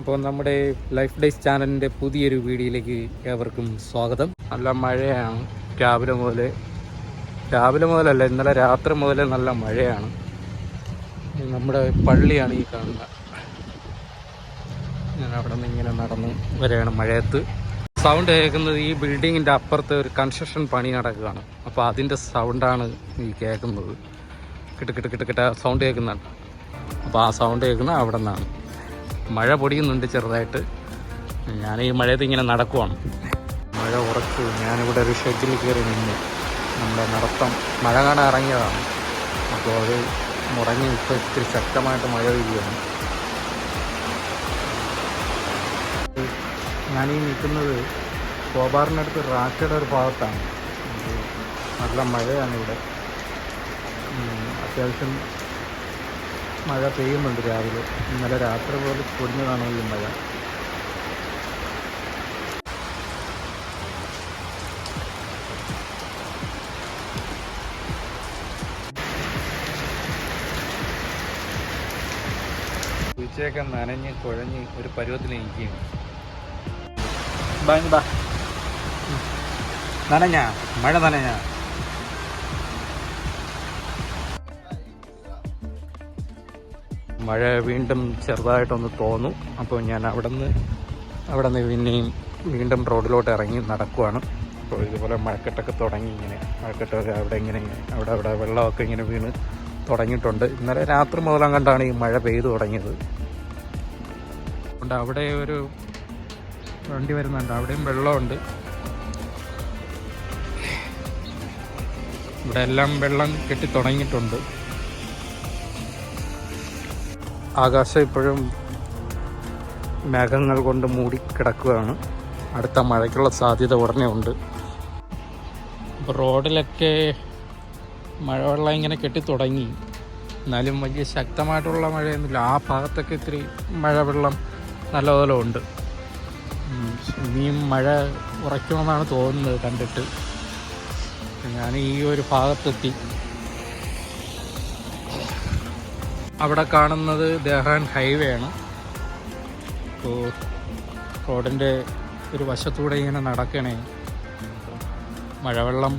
അപ്പോൾ നമ്മുടെ life days ചാനലിന്റെ പുതിയൊരു വീഡിയോയിലേക്ക് ഏവർക്കും സ്വാഗതം. നല്ല മഴയാണ് രാവിലെ മുതൽ രാവിലെ മുതലല്ല ഇന്നലെ രാത്രി മുതൽ നല്ല മഴയാണ്. നമ്മുടെ പള്ളിയാണ് ഈ കാണുന്നത് ഞാൻ അവിടെ നിന്ന് ഇങ്ങനെ നടന്ന് വരെയാണ് മഴയത്ത്. സൗണ്ട് കേൾക്കുന്നത് ഈ ബിൽഡിങ്ങിന്റെ അപ്പുറത്ത് ഒരു കൺസ്ട്രക്ഷൻ പണി നടക്കുകയാണ്. അപ്പോൾ അതിന്റെ സൗണ്ടാണ് ഈ കേൾക്കുന്നത്. കിട്ടുകിട്ട് കിട്ട് കിട്ട് സൗണ്ട് കേൾക്കുന്നുണ്ട്. അപ്പോൾ ആ സൗണ്ട് കേൾക്കുന്നത് അവിടെ നിന്നാണ്. മഴ പൊടിയുന്നുണ്ട് ചെറുതായിട്ട്. ഞാൻ ഈ മഴയത്ത് ഇങ്ങനെ നടക്കുവാണ്. മഴ ഉറച്ചു. ഞാനിവിടെ ഒരു ഷെഡിൽ കയറി നിന്ന് നമ്മുടെ നടത്തം മഴ കാണാൻ ഇറങ്ങിയതാണ്. അപ്പോൾ അത് മുടങ്ങി ഇപ്പോൾ ഇത്തിരി ശക്തമായിട്ട് മഴ പെയ്യുകയാണ്. ഞാനീ നിൽക്കുന്നത് കോബാറിനടുത്ത് റാക്കയുടെ ഒരു ഭാഗത്താണ്. നല്ല മഴയാണ് ഇവിടെ. അത്യാവശ്യം മഴ പെയ്യുന്നുണ്ട് രാവിലെ. ഇന്നലെ രാത്രി പോലെ പൊടിഞ്ഞതാണ് ഈ മഴ. ഉച്ചയൊക്കെ നനഞ്ഞ് കുഴഞ്ഞ് ഒരു പരുവത്തിൽ നിൽക്കുകയാണ് നനഞ്ഞ? മഴ നനഞ്ഞ? മഴ വീണ്ടും ചെറുതായിട്ടൊന്ന് തോന്നു. അപ്പോൾ ഞാൻ അവിടെ നിന്ന് അവിടെ നിന്ന് പിന്നെയും വീണ്ടും റോഡിലോട്ട് ഇറങ്ങി നടക്കുവാണ്. അപ്പോൾ ഇതുപോലെ മഴക്കെട്ടൊക്കെ തുടങ്ങി ഇങ്ങനെ മഴക്കെട്ടൊക്കെ അവിടെ ഇങ്ങനെ അവിടെ അവിടെ വെള്ളമൊക്കെ ഇങ്ങനെ വീണ് തുടങ്ങിയിട്ടുണ്ട്. ഇന്നലെ രാത്രി മുതലും കണ്ടാണ് ഈ മഴ പെയ്തു തുടങ്ങിയത്. അതുകൊണ്ട് അവിടെ ഒരു വണ്ടി വരുന്നുണ്ട് അവിടെയും വെള്ളമുണ്ട്. ഇവിടെ എല്ലാം വെള്ളം കെട്ടി തുടങ്ങിയിട്ടുണ്ട്. ആകാശം ഇപ്പോഴും മേഘങ്ങൾ കൊണ്ട് മൂടി കിടക്കുകയാണ്. അടുത്ത മഴയ്ക്കുള്ള സാധ്യത ഉടനെ ഉണ്ട്. റോഡിലൊക്കെ മഴവെള്ളം ഇങ്ങനെ കെട്ടിത്തുടങ്ങി എന്നാലും വലിയ ശക്തമായിട്ടുള്ള മഴയൊന്നുമില്ല. ആ ഭാഗത്തൊക്കെ ഇത്തിരി മഴവെള്ളം നല്ലപോലെ ഉണ്ട്. ഇനിയും മഴ ഉറയ്ക്കുമെന്നാണ് തോന്നുന്നത് കണ്ടിട്ട്. ഞാൻ ഈ ഒരു ഭാഗത്തെത്തി. അവിടെ കാണുന്നത് ദഹ്റാൻ ഹൈവേ ആണ്. അപ്പോൾ റോഡിന്റെ ഒരു വശത്തൂടെ ഇങ്ങനെ നടക്കണേ. മഴവെള്ളം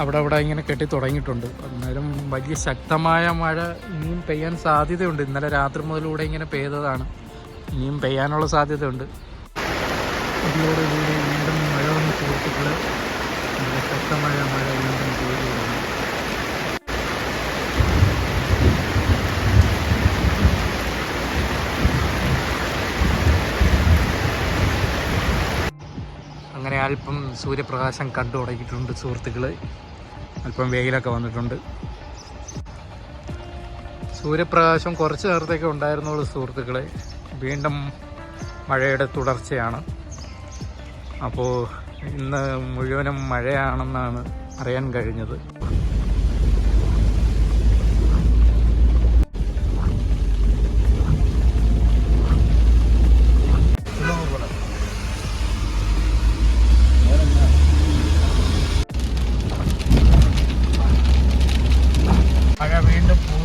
അവിടെ അവിടെ ഇങ്ങനെ കെട്ടി തുടങ്ങിയിട്ടുണ്ട്. അന്നേരം വലിയ ശക്തമായ മഴ ഇനിയും പെയ്യാൻ സാധ്യതയുണ്ട്. ഇന്നലെ രാത്രി മുതലൂടെ ഇങ്ങനെ പെയ്തതാണ്. ഇനിയും പെയ്യാനുള്ള സാധ്യതയുണ്ട്. ഇതിലൂടെ വീണ്ടും മഴ വന്ന് സുഹൃത്തുക്കൾ ശക്തമായ മഴ വീണ്ടും പെയ്തു അങ്ങനെ അല്പം സൂര്യപ്രകാശം കണ്ടു തുടങ്ങിയിട്ടുണ്ട് സുഹൃത്തുക്കൾ അല്പം വെയിലൊക്കെ വന്നിട്ടുണ്ട്. സൂര്യപ്രകാശം കുറച്ച് നേരത്തേക്ക് ഉണ്ടായിരുന്നുള്ളൂ സുഹൃത്തുക്കളെ. വീണ്ടും മഴയുടെ തുടർച്ചയാണ്. അപ്പോൾ ഇന്ന് മുഴുവനും മഴയാണെന്നാണ് അറിയാൻ കഴിഞ്ഞത്.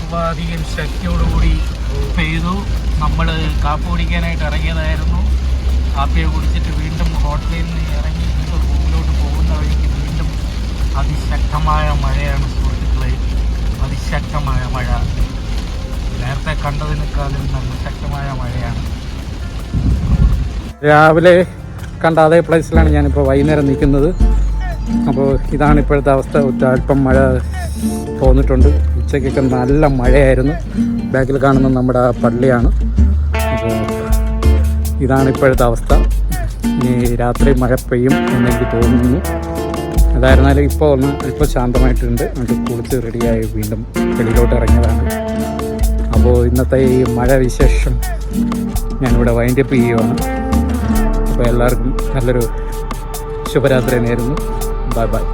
വീണ്ടും പൂർവാധികം ശക്തിയോടുകൂടി പെയ്തു. നമ്മൾ കാപ്പ് കുടിക്കാനായിട്ട് ഇറങ്ങിയതായിരുന്നു. കാപ്പിയെ കുടിച്ചിട്ട് വീണ്ടും ഹോട്ടലിൽ നിന്ന് ഇറങ്ങി വീണ്ടും റൂമിലോട്ട് പോകുന്ന വഴിക്ക് വീണ്ടും അതിശക്തമായ മഴയാണ് സുഹൃത്തുക്കളെ. അതിശക്തമായ മഴ. നേരത്തെ കണ്ടതിനേക്കാളും നല്ല ശക്തമായ മഴയാണ്. രാവിലെ കണ്ട അതേ പ്ലേസിലാണ് ഞാനിപ്പോൾ വൈകുന്നേരം നിൽക്കുന്നത്. അപ്പോൾ ഇതാണ് ഇപ്പോഴത്തെ അവസ്ഥ. അല്പം മഴ തോന്നിട്ടുണ്ട്. ഉച്ചയ്ക്കൊക്കെ നല്ല മഴയായിരുന്നു. ബാക്കിൽ കാണുന്ന നമ്മുടെ പള്ളിയാണ്. അപ്പോൾ ഇതാണ് ഇപ്പോഴത്തെ അവസ്ഥ. ഇനി രാത്രി മഴ പെയ്യും എന്നെനിക്ക് തോന്നുന്നു. അതായിരുന്നാലും ഇപ്പോൾ ഒന്ന് ഇപ്പോൾ ശാന്തമായിട്ടുണ്ട്. അത് കുളിച്ച് റെഡിയായി വീണ്ടും വെളിയിലോട്ട് ഇറങ്ങിയതാണ്. അപ്പോൾ ഇന്നത്തെ ഈ മഴ വിശേഷം ഞാനിവിടെ വൈൻഡപ്പ് ചെയ്യുവാണ്. അപ്പോൾ എല്ലാവർക്കും നല്ലൊരു ശുഭരാത്രി നേരുന്നു. Bye bye